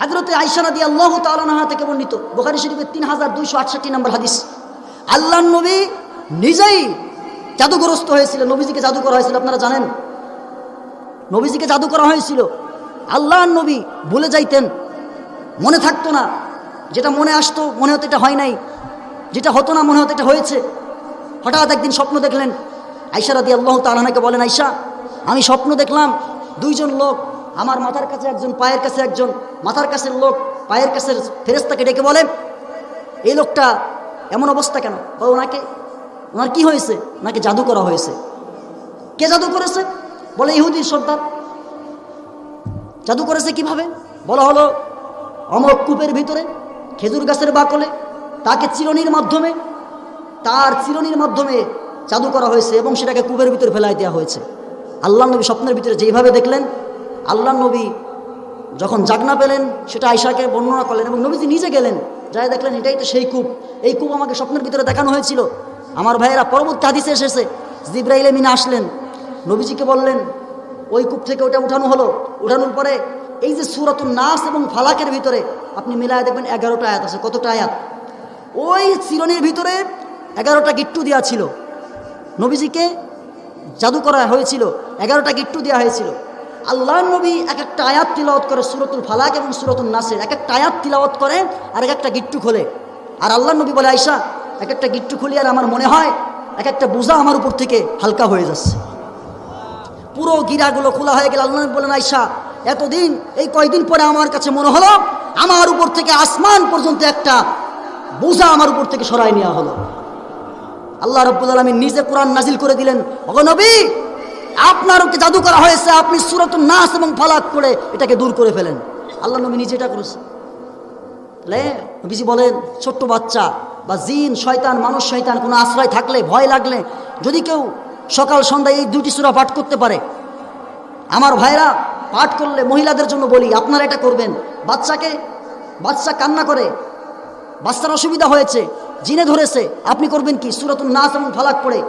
হাজরতে আইসানা দিয়ে আল্লাহ তালাহা থেকে বর্ণিত বোখারি শরীফের তিন হাজার দুইশো আটষট্টি নম্বর হাদিস। আল্লাহ নবী নিজেই জাদুগ্রস্ত হয়েছিল নবীজিকে জাদু করা হয়েছিল, আপনারা জানেন। নবীজিকে জাদু করা হয়েছিল। আল্লাহ নবী বলে যাইতেন, মনে থাকতো না, যেটা মনে আসতো, মনে হতো এটা হয় নাই, যেটা হতো না, মনে হতো এটা হয়েছে। হঠাৎ একদিন স্বপ্ন দেখলেন আইসা রাদি আল্লাহ তালাহাকে বলেন আইসা আমি স্বপ্ন দেখলাম, দুইজন লোক, আমার মাথার কাছে একজন, পায়ের কাছে একজন মাথার কাছের লোক, পায়ের কাছের ফেরেস্তাকে ডেকে বলে, এই লোকটা এমন অবস্থা কেন? বা ওনাকে। ওনার কি হয়েছে? ওনাকে জাদু করা হয়েছে। কে জাদু করেছে? বলে ইহুদির সর্দার। জাদু করেছে কীভাবে? বলা হলো অমক কূপের ভিতরে, খেজুর গাছের বাকলে, তাকে চিরনির মাধ্যমে, তার চিরনির মাধ্যমে জাদু করা হয়েছে এবং সেটাকে কূপের ভিতরে ফেলাই দেওয়া হয়েছে। আল্লাহ নবী স্বপ্নের ভিতরে যেইভাবে দেখলেন আল্লাহ নবী যখন জাগনা পেলেন, সেটা আয়সাকে বর্ণনা করলেন এবং নবীজি নিজে গেলেন। যাই দেখলেন, এটাই তো সেই কূপ। এই কূপ আমাকে স্বপ্নের ভিতরে দেখানো হয়েছিল। আমার ভাইয়েরা পরবর্তী হাদিসে এসেছে, জিব্রাইলে মিনা আসলেন। নবীজিকে বললেন, ওই কূপ থেকে ওটা উঠানো হলো। উঠানোর পরে এই যে সুরাতুল নাস এবং ফালাকের ভিতরে আপনি মিলায় দেখবেন এগারোটা আয়াত আছে। কতটা আয়াত? ওই চিরনির ভিতরে এগারোটা গিট্টু দেওয়া ছিল। নবীজিকে জাদু করা হয়েছিল। এগারোটা গিট্টু দেওয়া হয়েছিল। আল্লাহ নবী এক একটা আয়াত তিলাওয়াত করে সুরতুল ফালাক এবং সুরতুল নাসের এক একটা আয়াত তিলাওয়াত করে আর এক একটা গিট্টু খোলে। আর আল্লাহ নবী বলে আয়সা এক একটা গিট্টু খুলি আর আমার মনে হয় এক একটা বোঝা আমার উপর থেকে হালকা হয়ে যাচ্ছে। পুরো গিরাগুলো খোলা হয়ে গেল আল্লাহ নবী বলেন আয়সা এতদিন, এই কয়দিন পরে আমার কাছে মনে হলো আমার উপর থেকে আসমান পর্যন্ত একটা বোঝা আমার উপর থেকে সরাই নেওয়া হলো। আল্লাহ রব্বুল আলমী নিজে কোরআন নাজিল করে দিলেন নবী আপনার ওকে জাদু করা হয়েছে, আপনি সুরত নাস এবং ফালাক করে এটাকে দূর করে ফেলেন। আল্লাহ নবী নিজে এটা করেছে তাহলে নবীজি বলেন, ছোট্ট বাচ্চা বা জিন, শয়তান, মানুষ, শয়তান, কোনো আশ্রয় থাকলে, ভয় লাগলে, যদি কেউ সকাল, সন্ধ্যায় এই দুটি সুরা পাঠ করতে পারে। আমার ভাইরা পাঠ করলে মহিলাদের জন্য বলি, আপনারা এটা করবেন। বাচ্চাকে, বাচ্চা কান্না করে, বাচ্চার অসুবিধা হয়েছে, জিনে ধরেছে, আপনি করবেন কি? সুরতুল নাস এবং ফালাক পড়ে,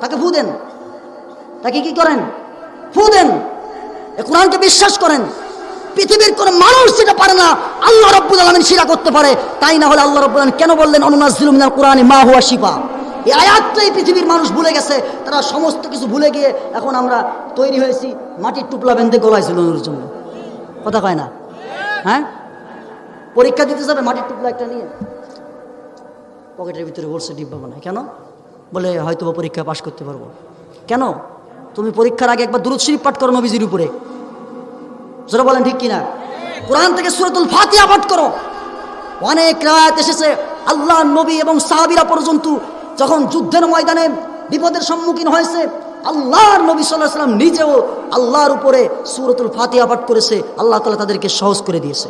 তাকে ফু দেন। তাকে কি করেন? ফু দেন। কোরআনকে বিশ্বাস করেন। পৃথিবীর কোন মানুষ যেটা পারে না, আল্লাহ রব্বুল আলমিন শিরা করতে পারে। তাই না হলে আল্লাহ রব্বুল আলমিন কেন বললেন অনুনাজিল মিনাল কোরআনে মা হুয়া শিফা এই আয়াতটা এই পৃথিবীর মানুষ ভুলে গেছে। তারা সমস্ত কিছু ভুলে গিয়ে এখন আমরা তৈরি হয়েছি মাটির টুপলা বেঁধে গলায় ঝুলানোর জন্য। কথা কয় না? হ্যাঁ? পরীক্ষা দিতে যাবে মাটির টুপলা একটা নিয়ে। পকেটের ভিতরে বলছে ডিব্বা বানায়। কেন? বলে হয়তো পরীক্ষা পাশ করতে পারব। কেন? তুমি পরীক্ষার আগে একবার দূরত শরীফ পাঠ করো নবীজির উপরে। জোরে বলেন ঠিক কিনা? কোরআন থেকে সুরতুল ফাতিহা পাঠ করো। অনেক রাত এসেছে। আল্লাহ, নবী এবং সাহাবিরা পর্যন্ত যখন যুদ্ধের ময়দানে বিপদের সম্মুখীন হয়েছে, আল্লাহর নবী সাল্লাহ সাল্লাম নিজেও আল্লাহর উপরে সুরতুল ফাতিয়া পাঠ করেছে। আল্লাহ তালা তাদেরকে সহজ করে দিয়েছে।